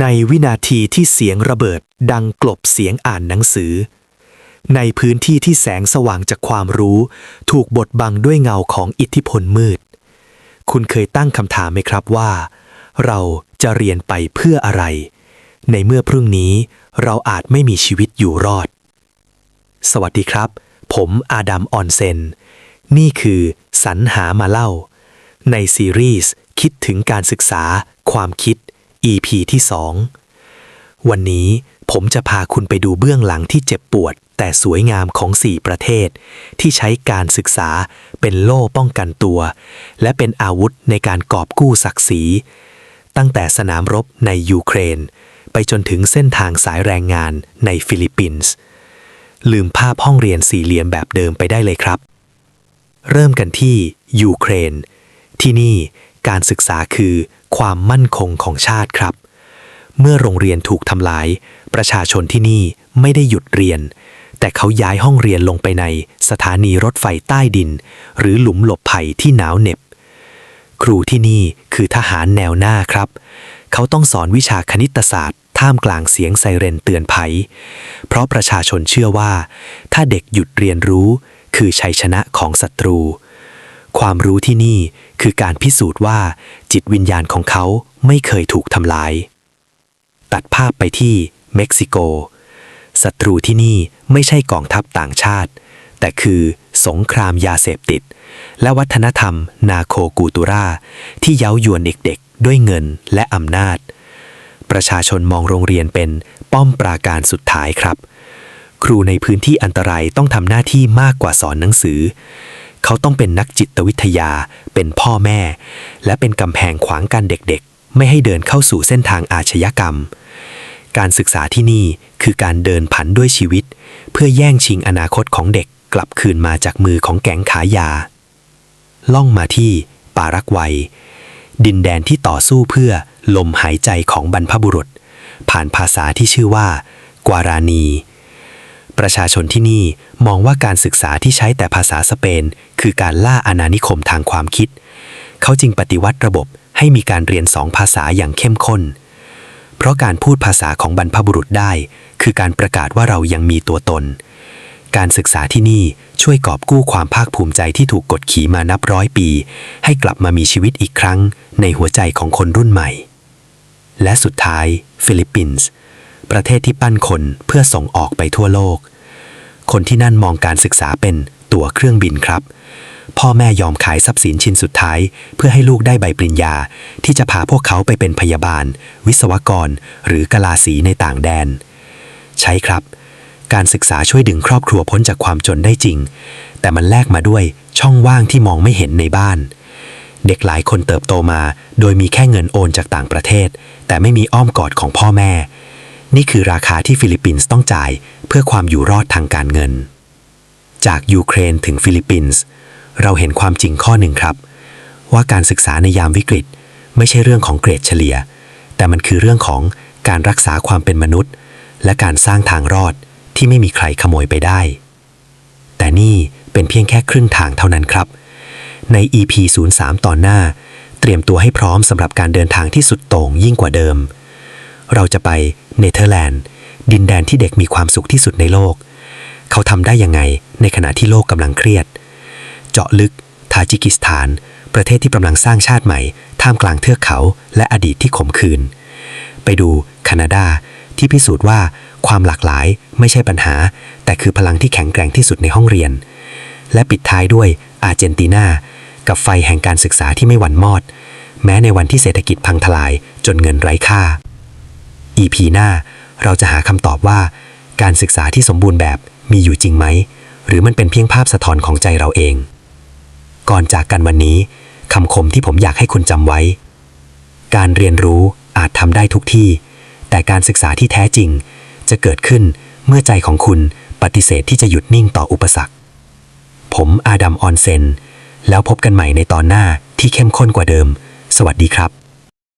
ในวินาทีที่เสียงระเบิดดังกลบเสียงอ่านหนังสือ ในพื้นที่ที่แสงสว่างจากความรู้ ถูกบดบังด้วยเงาของอิทธิพลมืด คุณเคยตั้งคำถามไหมครับว่า เราจะเรียนไปเพื่ออะไร ในเมื่อพรุ่งนี้เราอาจไม่มีชีวิตอยู่รอด สวัสดีครับ ผมอาดัมออนเซน นี่คือสรรหามาเล่า ในซีรีส์คิดถึงการศึกษา ความคิด EP ที่ 2 วันนี้ผมจะพาคุณไปดูเบื้องหลังที่เจ็บปวด แต่สวยงามของ 4 ประเทศ ที่ใช้การศึกษาเป็นโล่ป้องกันตัว และเป็นอาวุธในการกอบกู้ศักดิ์ศรี ตั้งแต่สนามรบในยูเครน ไปจนถึงเส้นทางสายแรงงานในฟิลิปปินส์ลืมภาพห้องเรียนสี่เหลี่ยมแบบเดิมไปได้เลยครับ เริ่มกันที่ยูเครน ที่นี่ การศึกษาคือความมั่นคงของชาติครับ เมื่อโรงเรียนถูกทำลาย ประชาชนที่นี่ไม่ได้หยุดเรียน แต่เขาย้ายห้องเรียนลงไปในสถานีรถไฟใต้ดิน หรือหลุมหลบภัยที่หนาวเหน็บ ครูที่นี่คือทหารแนวหน้าครับ เขาต้องสอนวิชาคณิตศาสตร์ ท่ามกลางเสียงไซเรนเตือนภัย เพราะประชาชนเชื่อว่า ถ้าเด็กหยุดเรียนรู้ คือชัยชนะของศัตรู ความรู้ที่นี่คือการพิสูจน์ว่าจิตวิญญาณของเขาไม่เคยถูกทำลาย ตัดภาพไปที่เม็กซิโกศัตรูที่นี่ไม่ใช่กองทัพต่างชาติ แต่คือสงครามยาเสพติด และวัฒนธรรมนาโคกูตูราที่เย้ายวนเด็กๆ ด้วยเงินและอำนาจ ประชาชนมองโรงเรียนเป็นป้อมปราการสุดท้ายครับ ครูในพื้นที่อันตรายต้องทำหน้าที่มากกว่าสอนหนังสือ เขาต้องเป็นนักจิตวิทยา เป็นพ่อแม่ และเป็นกำแพงขวางกันเด็กๆ ไม่ให้เดินเข้าสู่เส้นทางอาชญากรรม การศึกษาที่นี่คือการเดินผันด้วยชีวิต เพื่อแย่งชิงอนาคตของเด็กกลับคืนมาจากมือของแก๊งขายา ล่องมาที่ปารักวัย ดินแดนที่ต่อสู้เพื่อลมหายใจของบรรพบุรุษ ผ่านภาษาที่ชื่อว่า กวารานี ประชาชนที่นี่มองว่าการศึกษาที่ใช้แต่ภาษาสเปน คือการล่าอาณานิคมทางความคิด เขาจึงปฏิวัติระบบให้มีการเรียนสองภาษาอย่างเข้มข้น เพราะการพูดภาษาของบรรพบุรุษได้ คือการประกาศว่าเรายังมีตัวตน การศึกษาที่นี่ช่วยกอบกู้ความภาคภูมิใจที่ถูกกดขี่มานับร้อยปี ให้กลับมามีชีวิตอีกครั้ง ในหัวใจของคนรุ่นใหม่ และสุดท้าย ฟิลิปปินส์ ประเทศที่ปั้นคนเพื่อส่งออกไปทั่วโลก คนที่นั่นมองการศึกษาเป็นตั๋วเครื่องบินครับ พ่อแม่ยอมขายทรัพย์สินชิ้นสุดท้าย เพื่อให้ลูกได้ใบปริญญา ที่จะพาพวกเขาไปเป็นพยาบาล วิศวกร หรือกลาสีในต่างแดน ใช่ครับ การศึกษาช่วยดึงครอบครัวพ้นจากความจนได้จริง แต่มันแลกมาด้วยช่องว่างที่มองไม่เห็นในบ้านเด็กหลายคนเติบโตมา โดยมีแค่เงินโอนจากต่างประเทศ แต่ไม่มีอ้อมกอดของพ่อแม่ นี่คือราคาที่ฟิลิปปินส์ต้องจ่ายเพื่อความอยู่รอดทางการเงิน จากยูเครนถึงฟิลิปปินส์เราเห็นความจริงข้อหนึ่งครับ ว่าการศึกษาในยามวิกฤต ไม่ใช่เรื่องของเกรดเฉลี่ย แต่มันคือเรื่องของการรักษาความเป็นมนุษย์ และการสร้างทางรอดที่ไม่มีใครขโมยไปได้ แต่นี่เป็นเพียงแค่ครึ่งทางเท่านั้นครับ ใน EP 03 ตอนหน้า เตรียมตัวให้พร้อมสำหรับการเดินทางที่สุดโต่งยิ่งกว่าเดิม เราจะไป เนเธอร์แลนด์ ดินแดนที่เด็กมีความสุขที่สุดในโลก เขาทำได้ยังไงในขณะที่โลกกำลังเครียด เจาะลึก ทาจิกิสถาน ประเทศที่กำลังสร้างชาติใหม่ ท่ามกลางเทือกเขา และอดีตที่ขมขื่นไปดูแคนาดาที่พิสูจน์ว่าความหลากหลายไม่ใช่ปัญหา แต่คือพลังที่แข็งแกร่งที่สุดในห้องเรียน และปิดท้ายด้วยอาร์เจนตินา กับไฟแห่งการศึกษาที่ไม่หวั่นมอด แม้ในวันที่เศรษฐกิจพังทลายจนเงินไร้ค่า EP หน้า เราจะหาคำตอบว่า การศึกษาที่สมบูรณ์แบบมีอยู่จริงไหม หรือมันเป็นเพียงภาพสะท้อนของใจเราเอง ก่อนจากกันวันนี้คำคมที่ผมอยากให้คุณจำไว้ การเรียนรู้อาจทำได้ทุกที่ แต่การศึกษาที่แท้จริง จะเกิดขึ้นเมื่อใจของคุณปฏิเสธที่จะหยุดนิ่งต่ออุปสรรค ผมอาดัมออนเซนแล้วพบกันใหม่ในตอนหน้าที่เข้มข้นกว่าเดิม สวัสดีครับ